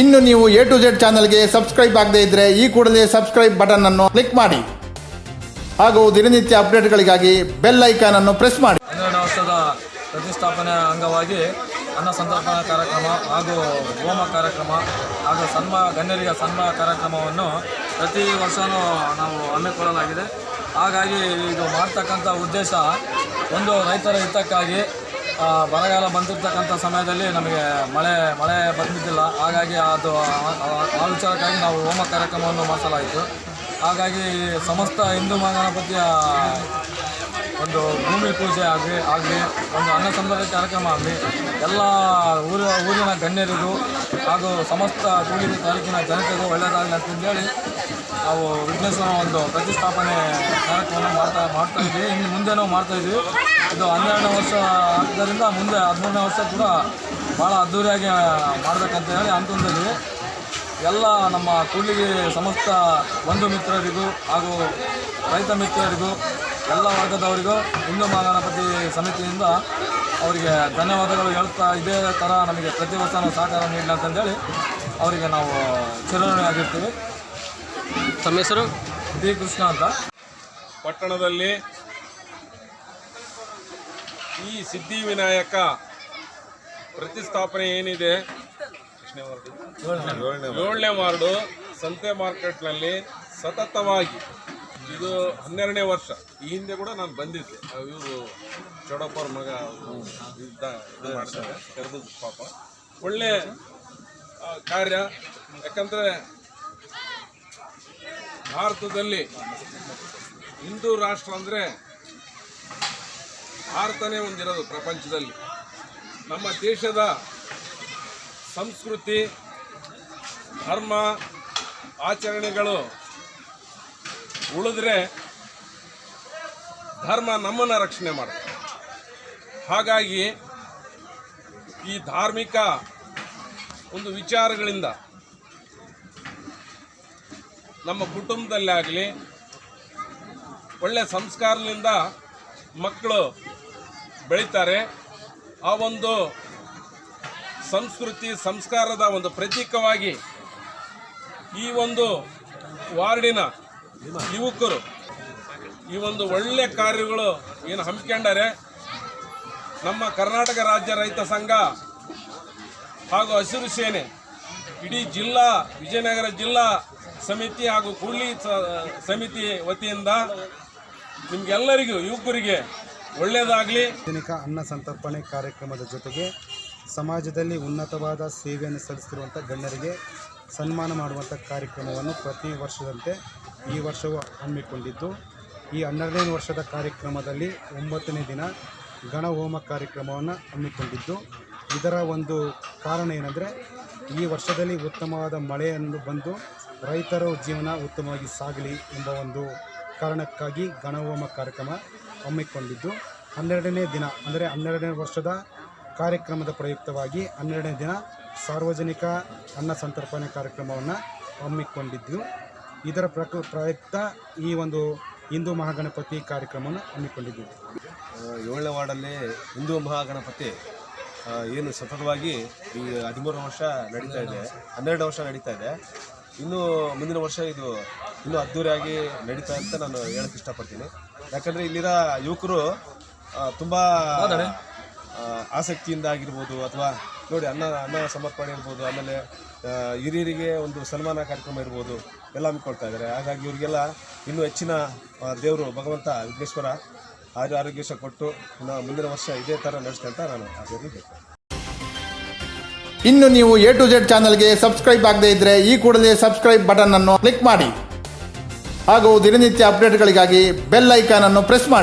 ಇನ್ನು ನೀವು A to Z ಚಾನಲ್ಗೆ ಸಬ್ಸ್ಕ್ರೈಬ್ ಆಗದೇ ಇದ್ದರೆ ಈ ಕೂಡಲೇ ಸಬ್ಸ್ಕ್ರೈಬ್ ಬಟನ್ ಅನ್ನು ಕ್ಲಿಕ್ ಮಾಡಿ. ಹಾಗೂ ದಿನನಿತ್ಯ ಅಪ್ಡೇಟ್ಗಳಿಗಾಗಿ ಬೆಲ್ ಐಕಾನ್ ಅನ್ನು ಪ್ರೆಸ್ ಮಾಡಿ. ವರ್ಷದ ಪ್ರತಿಷ್ಠಾಪನೆ ಅಂಗವಾಗಿ ಅನ್ನ ಸಂತರ್ಪಣಾ ಕಾರ್ಯಕ್ರಮ ಹಾಗೂ ಹೋಮ ಕಾರ್ಯಕ್ರಮ ಹಾಗೂ ಸನ್ಮಾ, ಗಣ್ಯರಿಗೆ ಸನ್ಮಾನ ಕಾರ್ಯಕ್ರಮವನ್ನು ಪ್ರತಿ ವರ್ಷವೂ ನಾವು ಹಮ್ಮಿಕೊಳ್ಳಲಾಗಿದೆ. ಹಾಗಾಗಿ ಇದು ಮಾಡ್ತಕ್ಕಂಥ ಉದ್ದೇಶ ಒಂದು ರೈತರ ಹಿತಕ್ಕಾಗಿ ಬರಗಾಲ ಬಂದಿರತಕ್ಕಂಥ ಸಮಯದಲ್ಲಿ ನಮಗೆ ಮಳೆ ಮಳೆ ಬಂದಿದ್ದಿಲ್ಲ. ಹಾಗಾಗಿ ಅದು ಆ- ವಿಚಾರಕ್ಕಾಗಿ ನಾವು ಹೋಮ ಕಾರ್ಯಕ್ರಮವನ್ನು ಮಾಡಿಸಲಾಯಿತು. ಹಾಗಾಗಿ ಸಮಸ್ತ ಹಿಂದೂ ಮಹಾಗಣಪತಿಯ ಒಂದು ಭೂಮಿ ಪೂಜೆ ಆಗಲಿ ಆಗಲಿ, ಒಂದು ಅನ್ನ ಸಂಬಂಧ ಕಾರ್ಯಕ್ರಮ ಆಗಲಿ, ಎಲ್ಲ ಊರ, ಊರಿನ ಗಣ್ಯರಿಗೂ ಹಾಗೂ ಸಮಸ್ತ ಕೂಡಿಗೆ ತಾಲೂಕಿನ ಜನತೆಗೂ ಒಳ್ಳೆಯದಾಗಲಿ ಅಂತಂದೇಳಿ ನಾವು ವಿಘ್ನೇಶ್ವರ ಒಂದು ಪ್ರತಿಷ್ಠಾಪನೆ ಕಾರ್ಯಕ್ರಮ ಮಾಡ್ತಾ ಮಾಡ್ತಾ ಇದ್ವಿ ಇನ್ನು ಮುಂದೆನೂ ಮಾಡ್ತಾ ಇದ್ವಿ ಇದು ಹನ್ನೆರಡನೇ ವರ್ಷ ಆದ್ದರಿಂದ ಮುಂದೆ ಹದಿಮೂರನೇ ವರ್ಷ ಕೂಡ ಭಾಳ ಅದ್ದೂರಿಯಾಗಿ ಮಾಡಬೇಕಂತ ಹೇಳಿ ಅಂತಂದಿದ್ವಿ ಎಲ್ಲ ನಮ್ಮ ಕೂಡ್ಲಿಗಿ ಸಮಸ್ತ ಬಂಧು ಮಿತ್ರರಿಗೂ ಹಾಗೂ ರೈತ ಮಿತ್ರರಿಗೂ ಎಲ್ಲ ವರ್ಗದವರಿಗೂ ಹಿಂದೂ ಮಹಾಗಣಪತಿ ಸಮಿತಿಯಿಂದ ಅವರಿಗೆ ಧನ್ಯವಾದಗಳು ಹೇಳ್ತಾ ಇದೇ ಥರ ನಮಗೆ ಪ್ರತಿ ವರ್ಷವೂ ಸಹಕಾರ ನೀಡಲಿ ಅಂತಂದೇಳಿ ಅವರಿಗೆ ನಾವು ಚಿರಋಣಿ ಆಗಿರ್ತೀವಿ. ತಮ್ಮ ಹೆಸರು? ಡಿ ಕೃಷ್ಣ ಅಂತ. ಪಟ್ಟಣದಲ್ಲಿ ಈ ಸಿದ್ಧಿವಿನಾಯಕ ಪ್ರತಿಷ್ಠಾಪನೆ ಏನಿದೆ? ಏಳನೇ ವಾರ್ಡು ಸಂತೆ ಮಾರ್ಕೆಟ್ನಲ್ಲಿ ಸತತವಾಗಿ ಇದು ಹನ್ನೆರಡನೇ ವರ್ಷ. ಈ ಹಿಂದೆ ಕೂಡ ನಾನು ಬಂದಿದ್ದೆ. ಇವರು ಚೌಡಪ್ಪರ ಮಗ ಇದ್ದ ಇದು ಮಾಡ್ತಾರೆ ಪಾಪ. ಒಳ್ಳೆ ಕಾರ್ಯ. ಯಾಕಂದರೆ ಭಾರತದಲ್ಲಿ ಹಿಂದೂ ರಾಷ್ಟ್ರ ಅಂದರೆ ಭಾರತನೇ ಒಂದಿರೋದು ಪ್ರಪಂಚದಲ್ಲಿ. ನಮ್ಮ ದೇಶದ ಸಂಸ್ಕೃತಿ, ಧರ್ಮ, ಆಚರಣೆಗಳು ಉಳಿದ್ರೆ ಧರ್ಮ ನಮ್ಮನ್ನು ರಕ್ಷಣೆ ಮಾಡುತ್ತೆ. ಹಾಗಾಗಿ ಈ ಧಾರ್ಮಿಕ ಒಂದು ವಿಚಾರಗಳಿಂದ ನಮ್ಮ ಕುಟುಂಬದಲ್ಲಿ ಆಗಲಿ ಒಳ್ಳೆ ಸಂಸ್ಕಾರದಿಂದ ಮಕ್ಕಳು ಬೆಳೀತಾರೆ. ಆ ಒಂದು ಸಂಸ್ಕೃತಿ, ಸಂಸ್ಕಾರದ ಒಂದು ಪ್ರತೀಕವಾಗಿ ಈ ಒಂದು ವಾರ್ಡಿನ ಯುವಕರು, ಈ ಒಂದು ಒಳ್ಳೆ ಕಾರ್ಯಗಳು ಏನು ಹಮ್ಮಿಕೊಂಡರೆ ನಮ್ಮ ಕರ್ನಾಟಕ ರಾಜ್ಯ ರೈತ ಸಂಘ ಹಾಗೂ ಹಸಿರು ಸೇನೆ, ಇಡೀ ಜಿಲ್ಲಾ, ವಿಜಯನಗರ ಜಿಲ್ಲಾ ಸಮಿತಿ ಹಾಗೂ ಕೂಡ್ಲಿ ಸಮಿತಿ ವತಿಯಿಂದ ನಿಮಗೆಲ್ಲರಿಗೂ, ಯುವಕರಿಗೆ ಒಳ್ಳೆಯದಾಗಲಿ. ಸಾರ್ವಜನಿಕ ಅನ್ನ ಸಂತರ್ಪಣೆ ಕಾರ್ಯಕ್ರಮದ ಜೊತೆಗೆ ಸಮಾಜದಲ್ಲಿ ಉನ್ನತವಾದ ಸೇವೆಯನ್ನು ಸಲ್ಲಿಸ್ತಿರುವಂಥ ಗಣ್ಯರಿಗೆ ಸನ್ಮಾನ ಮಾಡುವಂಥ ಕಾರ್ಯಕ್ರಮವನ್ನು ಪ್ರತಿ ವರ್ಷದಂತೆ ಈ ವರ್ಷವೂ ಹಮ್ಮಿಕೊಂಡಿದ್ದು. ಈ ಹನ್ನೆರಡನೇ ವರ್ಷದ ಕಾರ್ಯಕ್ರಮದಲ್ಲಿ ಒಂಬತ್ತನೇ ದಿನ ಗಣಹೋಮ ಕಾರ್ಯಕ್ರಮವನ್ನು ಹಮ್ಮಿಕೊಂಡಿದ್ದು. ಇದರ ಒಂದು ಕಾರಣ ಏನಂದರೆ, ಈ ವರ್ಷದಲ್ಲಿ ಉತ್ತಮವಾದ ಮಳೆಯನ್ನು ಬಂದು ರೈತರ ಜೀವನ ಉತ್ತಮವಾಗಿ ಸಾಗಲಿ ಎಂಬ ಒಂದು ಕಾರಣಕ್ಕಾಗಿ ಗಣಹೋಮ ಕಾರ್ಯಕ್ರಮ ಹಮ್ಮಿಕೊಂಡಿದ್ದು. ಹನ್ನೆರಡನೇ ದಿನ ಅಂದರೆ ಹನ್ನೆರಡನೇ ವರ್ಷದ ಕಾರ್ಯಕ್ರಮದ ಪ್ರಯುಕ್ತವಾಗಿ ಹನ್ನೆರಡನೇ ದಿನ ಸಾರ್ವಜನಿಕ ಅನ್ನ ಸಂತರ್ಪಣೆ ಕಾರ್ಯಕ್ರಮವನ್ನು ಹಮ್ಮಿಕೊಂಡಿದ್ದು. ಇದರ ಪ್ರಕ ಪ್ರಯುಕ್ತ ಈ ಒಂದು ಹಿಂದೂ ಮಹಾಗಣಪತಿ ಕಾರ್ಯಕ್ರಮವನ್ನು ಹಮ್ಮಿಕೊಂಡಿದ್ದೀವಿ. ಏಳನೇ ವಾರ್ಡಲ್ಲಿ ಹಿಂದೂ ಮಹಾಗಣಪತಿ ಏನು ಸತತವಾಗಿ ಈ ಹದಿಮೂರು ವರ್ಷ ನಡೀತಾ ಇದೆ ಹನ್ನೆರಡು ವರ್ಷ ನಡೀತಾ ಇದೆ. ಇನ್ನೂ ಮುಂದಿನ ವರ್ಷ ಇದು ಇನ್ನೂ ಅದ್ದೂರಿಯಾಗಿ ನಡೀತಾ ಅಂತ ನಾನು ಹೇಳಕ್ಕೆ ಇಷ್ಟಪಡ್ತೀನಿ. ಯಾಕಂದರೆ ಇಲ್ಲಿನ ಯುವಕರು ತುಂಬ ಆಸಕ್ತಿಯಿಂದ ಆಗಿರ್ಬೋದು ಅಥವಾ ನೋಡಿ, ಅನ್ನ ಅನ್ನ ಸಮರ್ಪಣೆ ಇರ್ಬೋದು, ಆಮೇಲೆ ಹಿರಿಯರಿಗೆ ಒಂದು ಸನ್ಮಾನ ಕಾರ್ಯಕ್ರಮ ಇರ್ಬೋದು, ಎಲ್ಲ ಹಮ್ಮಿಕೊಳ್ತಾ ಇದ್ದಾರೆ. ಹಾಗಾಗಿ ಇವರಿಗೆಲ್ಲ ಇನ್ನೂ ಹೆಚ್ಚಿನ ದೇವರು ಭಗವಂತ ವಿಘ್ನೇಶ್ವರ ಆರು ಆರೋಗ್ಯ ಕೊಟ್ಟು ಮುಂದಿನ ವರ್ಷ ಇದೇ ಥರ ನಡೆಸ್ಕೊಂತ ನಾನು ಇನ್ನು ನೀವು ಎ ಟು ಜೆಡ್ ಚಾನಲ್ಗೆ ಸಬ್ಸ್ಕ್ರೈಬ್ ಆಗದೇ ಇದ್ದರೆ ಈ ಕೂಡಲೇ ಸಬ್ಸ್ಕ್ರೈಬ್ ಬಟನ್ ಅನ್ನು ಕ್ಲಿಕ್ ಮಾಡಿ. ಹಾಗೂ ದಿನನಿತ್ಯ ಅಪ್ಡೇಟ್ಗಳಿಗಾಗಿ ಬೆಲ್ ಐಕಾನ್ ಅನ್ನು ಪ್ರೆಸ್ ಮಾಡಿ.